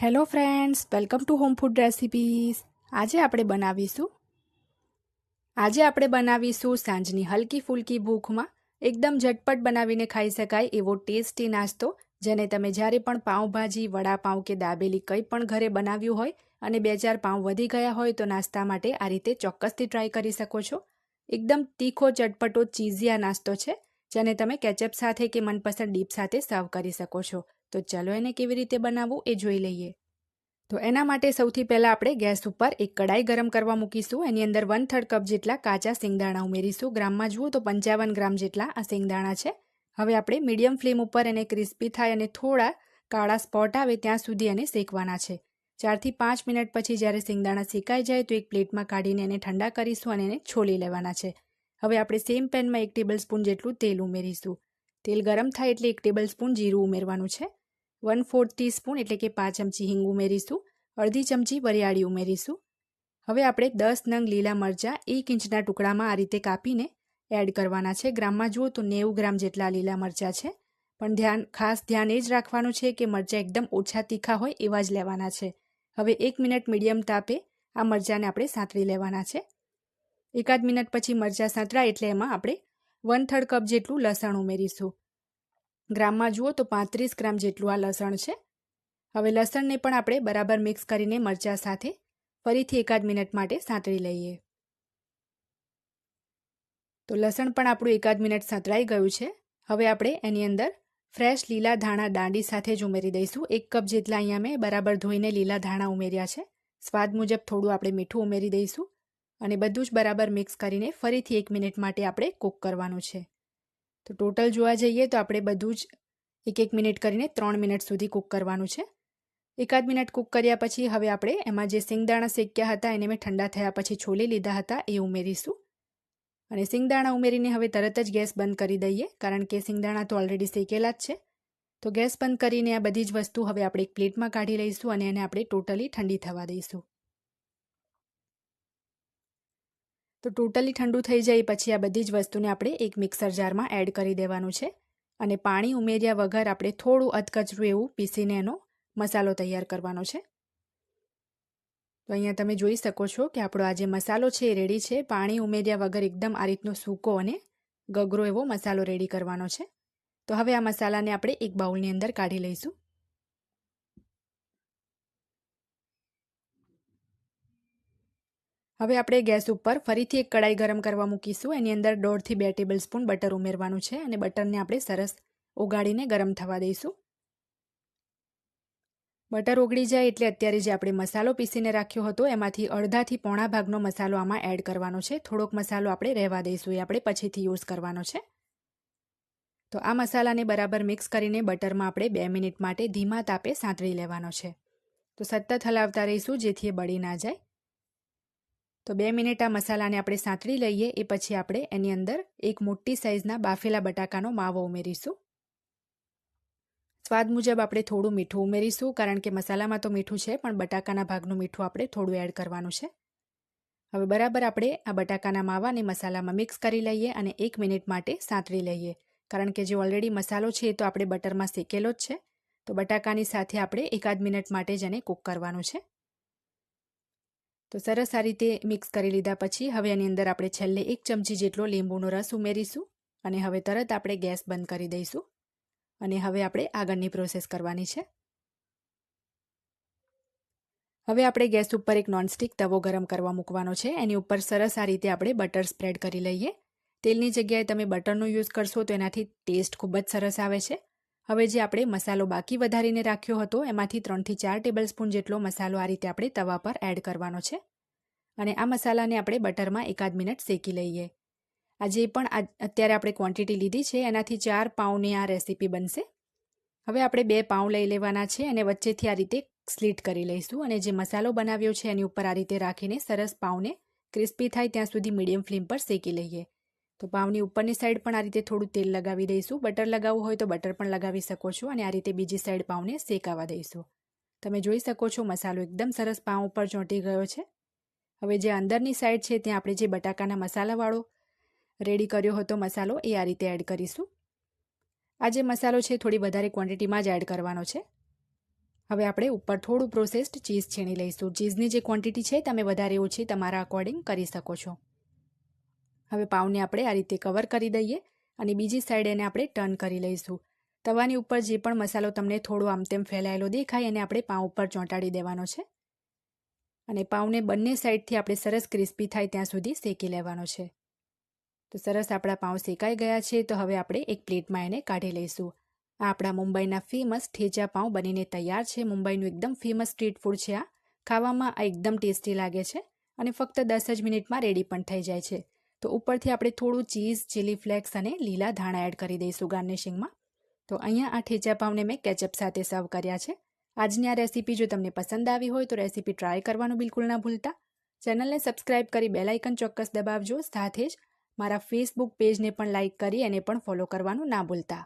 Hello friends welcome to home food recipes આજે આપણે બનાવીશું આજે આપણે બનાવીશું સાંજની હલકી ફૂલકી ભૂખમાં એકદમ ઝટપટ બનાવીને ખાઈ શકાય એવો ટેસ્ટી નાસ્તો, જેને તમે જ્યારે પણ પાઉંભાજી, વડાપાઉં કે દાબેલી કંઈ પણ ઘરે બનાવ્યું હોય અને બે ચાર પાઉં વધી ગયા હોય તો નાસ્તા માટે આ રીતે ચોક્કસથી ટ્રાય કરી શકો છો. એકદમ તીખો, ચટપટો ચીઝી આ નાસ્તો છે, જેને તમે કેચઅપ સાથે કે મનપસંદ ડીપ સાથે સર્વ કરી શકો છો. તો ચાલો એને કેવી રીતે બનાવવું એ જોઈ લઈએ. તો એના માટે સૌથી પહેલાં આપણે ગેસ ઉપર એક કડાઈ ગરમ કરવા મૂકીશું. એની અંદર વન થર્ડ કપ જેટલા કાચા સિંગદાણા ઉમેરીશું. ગ્રામમાં જુઓ તો પંચાવન ગ્રામ જેટલા આ સિંગદાણા છે. હવે આપણે મીડિયમ ફ્લેમ ઉપર એને ક્રિસ્પી થાય અને થોડા કાળા સ્પોટ આવે ત્યાં સુધી એને શેકવાના છે. ચારથી પાંચ મિનિટ પછી જ્યારે સિંગદાણા શેકાઈ જાય તો એક પ્લેટમાં કાઢીને એને ઠંડા કરીશું અને એને છોલી લેવાના છે. હવે આપણે સેમ પેનમાં એક ટેબલ સ્પૂન જેટલું તેલ ઉમેરીશું. તેલ ગરમ થાય એટલે એક ટેબલ સ્પૂન જીરું ઉમેરવાનું છે. વન ફોર્થ ટીસ્પૂન એટલે કે પાંચ ચમચી હિંગ ઉમેરીશું, અડધી ચમચી વરિયાળી ઉમેરીશું. હવે આપણે દસ નંગ લીલા મરચાં એક ઇંચના ટુકડામાં આ રીતે કાપીને એડ કરવાના છે. ગ્રામમાં જુઓ તો નેવું ગ્રામ જેટલા લીલા મરચાં છે. પણ ધ્યાન, ખાસ ધ્યાન એ જ રાખવાનું છે કે મરચાં એકદમ ઓછા તીખા હોય એવા જ લેવાના છે. હવે એક મિનિટ મીડિયમ તાપે આ મરચાંને આપણે સાંતળી લેવાના છે. એકાદ મિનિટ પછી મરચાં સાંતળાય એટલે એમાં આપણે વન થર્ડ કપ જેટલું લસણ ઉમેરીશું. ગ્રામમાં જુઓ તો પાંત્રીસ ગ્રામ જેટલું આ લસણ છે. હવે લસણને પણ આપણે બરાબર મિક્સ કરીને મરચાં સાથે ફરીથી એકાદ મિનિટ માટે સાંતળી લઈએ. તો લસણ પણ આપણું એકાદ મિનિટ સાંતળાઈ ગયું છે. હવે આપણે એની અંદર ફ્રેશ લીલા ધાણા દાંડી સાથે જ ઉમેરી દઈશું. એક કપ જેટલા અહીંયા મેં બરાબર ધોઈને લીલા ધાણા ઉમેર્યા છે. સ્વાદ મુજબ થોડું આપણે મીઠું ઉમેરી દઈશું. અને બધું જ બરાબર મિક્સ કરીને ફરીથી એક મિનિટ માટે આપણે કૂક કરવાનું છે. તો ટોટલ જોવા જઈએ તો આપણે બધું જ એક એક મિનિટ કરીને ત્રણ મિનિટ સુધી કૂક કરવાનું છે. એકાદ મિનિટ કૂક કર્યા પછી હવે આપણે એમાં જે સિંગદાણા શેક્યા હતા એને મેં ઠંડા થયા પછી છોલી લીધા હતા એ ઉમેરીશું. અને સિંગદાણા ઉમેરીને હવે તરત જ ગેસ બંધ કરી દઈએ કારણ કે સિંગદાણા તો ઓલરેડી શેકેલા જ છે. તો ગેસ બંધ કરીને આ બધી જ વસ્તુ હવે આપણે એક પ્લેટમાં કાઢી લઈશું અને એને આપણે ટોટલી ઠંડી થવા દઈશું. તો ટોટલી ઠંડુ થઈ જાય પછી આ બધી જ વસ્તુને આપણે એક મિક્સર જારમાં એડ કરી દેવાનું છે અને પાણી ઉમેર્યા વગર આપણે થોડું અધકચરું એવું પીસીને એનો મસાલો તૈયાર કરવાનો છે. તો અહીંયા તમે જોઈ શકો છો કે આપણો આ જે મસાલો છે એ રેડી છે. પાણી ઉમેર્યા વગર એકદમ આ રીતનો સૂકો અને ગગરો એવો મસાલો રેડી કરવાનો છે. તો હવે આ મસાલાને આપણે એક બાઉલની અંદર કાઢી લઈશું. હવે આપણે ગેસ ઉપર ફરીથી એક કડાઈ ગરમ કરવા મૂકીશું. એની અંદર દોઢથી બે ટેબલ સ્પૂન બટર ઉમેરવાનું છે અને બટરને આપણે સરસ ઓગાળીને ગરમ થવા દઈશું. બટર ઓગળી જાય એટલે અત્યારે જે આપણે મસાલો પીસીને રાખ્યો હતો, એમાંથી અડધાથી પોણા ભાગનો મસાલો આમાં એડ કરવાનો છે. થોડોક મસાલો આપણે રહેવા દઈશું, એ આપણે પછીથી યુઝ કરવાનો છે. તો આ મસાલાને બરાબર મિક્સ કરીને બટરમાં આપણે બે મિનિટ માટે ધીમા તાપે સાંતળી લેવાનો છે. તો સતત હલાવતા રહીશું, જેથી એ બળી ના જાય. તો બે મિનિટ આ મસાલાને આપણે સાંતળી લઈએ, એ પછી આપણે એની અંદર એક મોટી સાઇઝના બાફેલા બટાકાનો માવો ઉમેરીશું. સ્વાદ મુજબ આપણે થોડું મીઠું ઉમેરીશું, કારણ કે મસાલામાં તો મીઠું છે, પણ બટાકાના ભાગનું મીઠું આપણે થોડું એડ કરવાનું છે. હવે બરાબર આપણે આ બટાકાના માવાને મસાલામાં મિક્સ કરી લઈએ અને એક મિનિટ માટે સાંતળી લઈએ. કારણ કે જે ઓલરેડી મસાલો છે, એ તો આપણે બટરમાં શેકેલો જ છે. તો બટાકાની સાથે આપણે એકાદ મિનિટ માટે જ એને કૂક કરવાનું છે. તો સરસ આ રીતે મિક્સ કરી લીધા પછી હવે એની અંદર આપણે છેલ્લે એક ચમચી જેટલો લીંબુનો રસ ઉમેરીશું અને હવે તરત આપણે ગેસ બંધ કરી દઈશું અને હવે આપણે આગળની પ્રોસેસ કરવાની છે. હવે આપણે ગેસ ઉપર એક નોનસ્ટિક તવો ગરમ કરવા મૂકવાનો છે. એની ઉપર સરસ આ રીતે આપણે બટર સ્પ્રેડ કરી લઈએ. તેલની જગ્યાએ તમે બટરનો યુઝ કરશો તો એનાથી ટેસ્ટ ખૂબ જ સરસ આવે છે. હવે જે આપણે મસાલો બાકી વધારીને રાખ્યો હતો, એમાંથી ત્રણથી ચાર ટેબલ સ્પૂન જેટલો મસાલો આ રીતે આપણે તવા પર એડ કરવાનો છે. અને આ મસાલાને આપણે બટરમાં એકાદ મિનિટ શેકી લઈએ. આ જે પણ અત્યારે આપણે ક્વોન્ટિટી લીધી છે, એનાથી ચાર પાઉની આ રેસીપી બનશે. હવે આપણે બે પાઉં લઈ લેવાના છે અને વચ્ચેથી આ રીતે સ્લીટ કરી લઈશું અને જે મસાલો બનાવ્યો છે, એની ઉપર આ રીતે રાખીને સરસ પાઉને ક્રિસ્પી થાય ત્યાં સુધી મીડિયમ ફ્લેમ પર શેકી લઈએ. તો પાવની ઉપરની સાઈડ પણ આ રીતે થોડું તેલ લગાવી દઈશું. બટર લગાવવું હોય તો બટર પણ લગાવી શકો છો અને આ રીતે બીજી સાઈડ પાવને શેકાવા દઈશું. તમે જોઈ શકો છો મસાલો એકદમ સરસ પાવ ઉપર ચોંટી ગયો છે. હવે જે અંદરની સાઈડ છે ત્યાં આપણે જે બટાકાના મસાલાવાળો રેડી કર્યો હતો મસાલો એ આ રીતે એડ કરીશું. આ જે મસાલો છે થોડી વધારે ક્વોન્ટિટીમાં જ એડ કરવાનો છે. હવે આપણે ઉપર થોડું પ્રોસેસ્ડ ચીઝ છીણી લઈશું. ચીઝની જે ક્વોન્ટિટી છે, તમે વધારે ઓછી તમારા અકોર્ડિંગ કરી શકો છો. હવે પાઉને આપણે આ રીતે કવર કરી દઈએ અને બીજી સાઈડ એને આપણે ટર્ન કરી લઈશું. તવાની ઉપર જે પણ મસાલો તમને થોડો આમ તેમ ફેલાયેલો દેખાય એને આપણે પાઉં ઉપર ચોંટાડી દેવાનો છે. અને પાઉંને બંને સાઈડથી આપણે સરસ ક્રિસ્પી થાય ત્યાં સુધી શેકી લેવાનો છે. તો સરસ આપણા પાઉં શેકાઈ ગયા છે તો હવે આપણે એક પ્લેટમાં એને કાઢી લઈશું. આ આપણા મુંબઈના ફેમસ ઠેચા પાઉં બનીને તૈયાર છે. મુંબઈનું એકદમ ફેમસ સ્ટ્રીટ ફૂડ છે આ. ખાવામાં આ એકદમ ટેસ્ટી લાગે છે અને ફક્ત દસ જ મિનિટમાં રેડી પણ થઈ જાય છે. તો ઉપરથી આપણે થોડું ચીઝ, ચીલી ફ્લેક્સ અને લીલા ધાણા એડ કરી દઈશું ગાર્નિશિંગમાં. તો અહીંયા આ ઠેચા પાઉને મેં કેચઅપ સાથે સર્વ કર્યા છે. આજની આ રેસીપી જો તમને પસંદ આવી હોય તો રેસીપી ટ્રાય કરવાનું બિલકુલ ના ભૂલતા. ચેનલને સબસ્ક્રાઇબ કરી બેલાઇકન ચોક્કસ દબાવજો. સાથે જ મારા ફેસબુક પેજને પણ લાઇક કરી એને પણ ફોલો કરવાનું ના ભૂલતા.